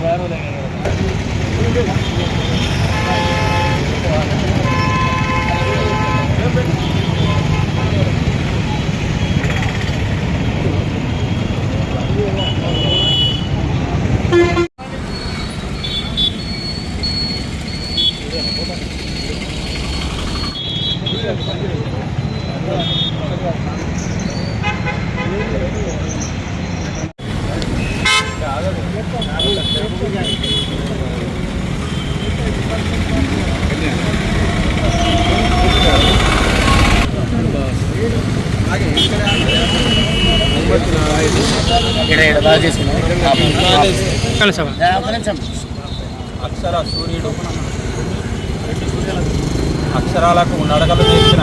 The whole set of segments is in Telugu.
claro de అక్షర సూర్యుడు అక్షరాలకు నడకలు చేసిన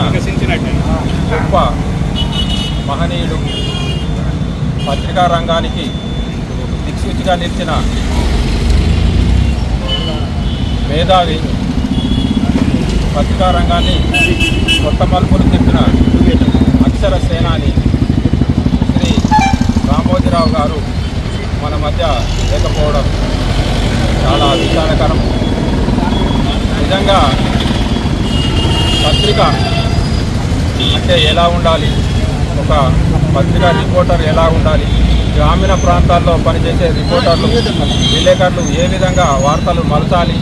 గొప్ప మహనీయుడు పత్రికా రంగానికి దిక్సూచిగా నిలిచిన మేధావి పత్రికా రంగాన్ని కొత్త మలుపులు తిప్పిన అక్షర సేనాని రామోజీరావు గారు మన మధ్య లేకపోవడం చాలా అభిమానకరం నిజంగా పత్రిక అంటే ఎలా ఉండాలి? ఒక పత్రికా రిపోర్టర్ ఎలా ఉండాలి? గ్రామీణ ప్రాంతాల్లో పనిచేసే రిపోర్టర్లు విలేకరులు ఏ విధంగా వార్తలు మలచాలి?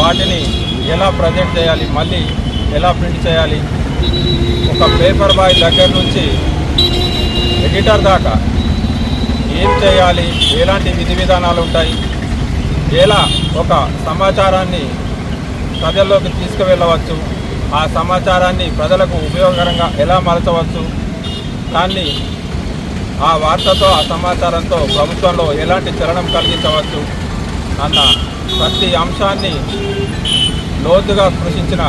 వాటిని ఎలా ప్రజెంట్ చేయాలి? మళ్ళీ ఎలా ప్రింట్ చేయాలి? ఒక పేపర్ బాయ్ దగ్గర నుంచి ఎడిటర్ దాకా ఏం చేయాలి? ఎలాంటి విధి విధానాలు ఉంటాయి? ఎలా ఒక సమాచారాన్ని ప్రజల్లోకి తీసుకువెళ్ళవచ్చు? ఆ సమాచారాన్ని ప్రజలకు ఉపయోగకరంగా ఎలా మలచవచ్చు దాన్ని ఆ వార్తతో ఆ సమాచారంతో ప్రభుత్వంలో ఎలాంటి చలనం కలిగించవచ్చు? అన్న ప్రతి అంశాన్ని లోతుగా కృషించిన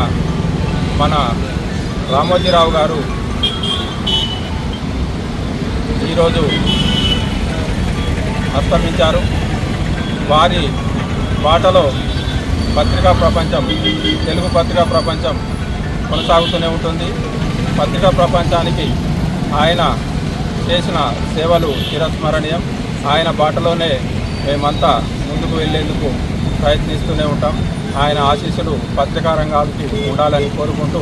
మన రామోజీరావు గారు ఈరోజు అస్తమించారు. వారి బాటలో పత్రికా ప్రపంచం తెలుగు పత్రికా ప్రపంచం కొనసాగుతూనే ఉంటుంది. పత్రికా ప్రపంచానికి ఆయన చేసిన సేవలు చిరస్మరణీయం. ఆయన బాటలోనే మేమంతా ముందుకు వెళ్ళేందుకు ప్రయత్నిస్తూనే ఉంటాం. ఆయన ఆశీస్సులు పత్రికా రంగానికి ఉండాలని కోరుకుంటూ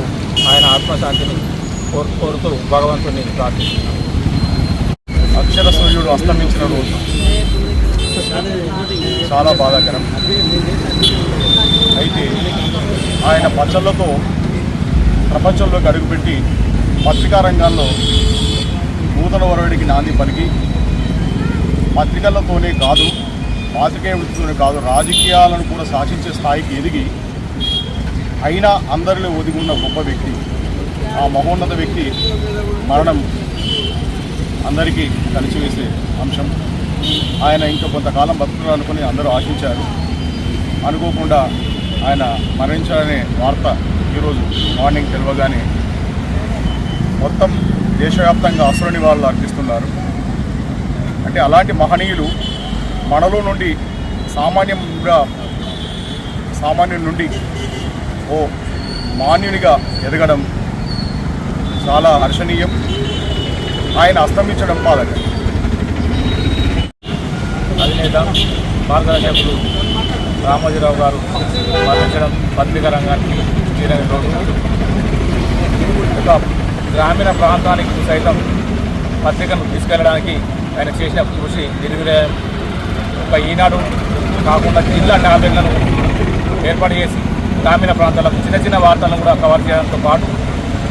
ఆయన ఆత్మశాంతిని కోరు కోరుతూ భగవంతుని ప్రార్థిస్తున్నాం. అక్షర సూర్యుడు అస్తమించిన రోజు చాలా బాధాకరం. అయితే ఆయన పచ్చళ్ళతో ప్రపంచంలోకి అడుగుపెట్టి పత్రికా రంగాల్లో నూతన వరవడికి నాంది పలికి పత్రికలతోనే కాదు పాత్రికేయ వృత్తితోనే కాదు రాజకీయాలను కూడా శాసించే స్థాయికి ఎదిగి అయినా అందరిలో ఒదిగి ఉన్న గొప్ప వ్యక్తి ఆ మహోన్నత వ్యక్తి మరణం అందరికీ కలిసివేసే అంశం. ఆయన ఇంకా కొంతకాలం బతుకుతారు అనుకుని అందరూ ఆశించారు. అనుకోకుండా ఆయన మరణించాలనే వార్త ఈరోజు మార్నింగ్ తెలియగానే మొత్తం దేశవ్యాప్తంగా అసురుని వాళ్ళు అర్పిస్తున్నారు. అంటే అలాంటి మహనీయులు మనలో నుండి సామాన్యంగా సామాన్యుడి నుండి ఓ మాన్యునిగా ఎదగడం చాలా హర్షణీయం. ఆయన అస్తమించడం బాధకరం అధినేత భారత అధ్యక్షులు రామోజీరావు గారు మరణించడం పత్రికా రంగానికి తీరని లోటు ఒక గ్రామీణ ప్రాంతానికి సైతం పత్రికను తీసుకెళ్ళడానికి ఆయన చేసిన కృషి నిర్విరాయం ఒక ఈనాడు కాకుండా జిల్లా ట్యాబ్లెట్లను ఏర్పాటు చేసి గ్రామీణ ప్రాంతాలకు చిన్న చిన్న వార్తలను కూడా కవర్ చేయడంతో పాటు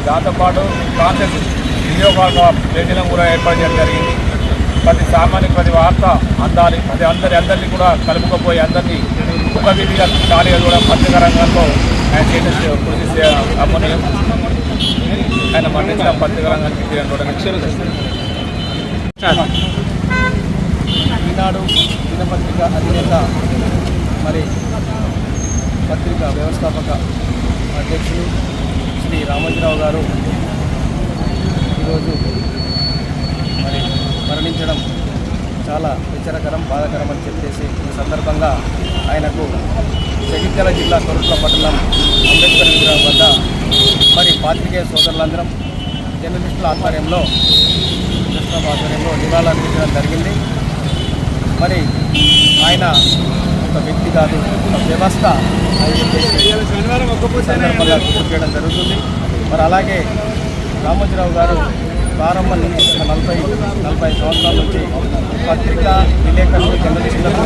దాంతోపాటు కాన్సెప్ట్ వీడియో కాల్ పేజీలను కూడా ఏర్పాటు చేయడం జరిగింది. ప్రతి సామాన్య ప్రతి వార్త అందాలి. ప్రతి అందరి అందరినీ కూడా కలుపుకపోయి అందరినీ ఒక విధి కార్యాలు కూడా పత్రికా రంగంలో ఆయన చేసిన కృషి అమ్మనీయం ఆయన మరణించిన పత్రికా రంగానికి తీరని కూడా ఈనాడు దినపత్రిక అధినేత మరి పత్రిక వ్యవస్థాపక అధ్యక్షులు శ్రీ రామోజీరావు గారు ఈరోజు మరి మరణించడం చాలా విచారకరం బాధాకరం అని చెప్పేసి ఈ సందర్భంగా ఆయనకు జగిత్యాల జిల్లా కొరుట్ల పట్టణం అంబేద్కర్ విగ్రహం వద్ద మరి పాత్రికేయ సోదరులందరం జర్నలిస్టుల ఆధ్వర్యంలో కృష్ణ ఆధ్వర్యంలో నివాళులర్పించడం జరిగింది. మరి ఆయన ఒక వ్యక్తి కాదు ఒక వ్యవస్థ సందర్భంగా గుర్తు చేయడం జరుగుతుంది. మరి అలాగే రామోజీరావు గారు ప్రారంభం నుంచి ఒక నలభై నలభై సంవత్సరాల నుంచి పత్రిక విలేకరులు జర్నలిస్టులకు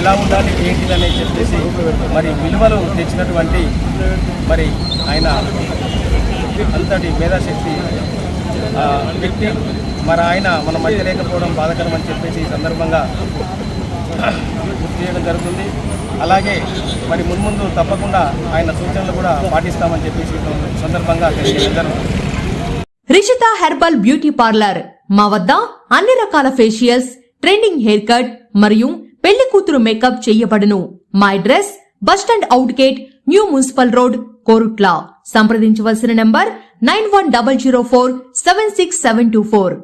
ఎలా ఉండాలి ఏంటిది అనేది చెప్పేసి మరి విలువలు తెచ్చినటువంటి మరి ఆయన అంతటి మేధాశక్తి వ్యక్తి మరి ఆయన మన మధ్య లేకపోవడం బాధకరం అని చెప్పేసి ఈ సందర్భంగా గుర్తు చేయడం జరుగుతుంది అలాగే మరి మున్ముందు తప్పకుండా ఆయన సూచనలు కూడా పాటిస్తామని చెప్పేసి సందర్భంగా తెలియజేయడం జరుగుతుంది రిషిత హెర్బల్ బ్యూటీ పార్లర్. మా వద్ద అన్ని రకాల ఫేషియల్స్ ట్రెండింగ్ హెయిర్ కట్ మరియు పెళ్ళి కూతురు మేకప్ చేయబడును. మా address bus stand out gate new municipal road Korutla. సంప్రదించవలసిన number nine one double zero four seven six seven two four.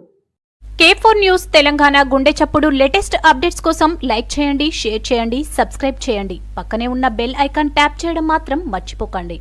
K four news Telangana గుండె చప్పుడు లేటెస్ట్ అప్డేట్స్ కోసం లైక్ చేయండి షేర్ చేయండి సబ్స్క్రైబ్ చేయండి. పక్కనే ఉన్న బెల్ ఐకాన్ ట్యాప్ చేయడం మాత్రం మర్చిపోకండి.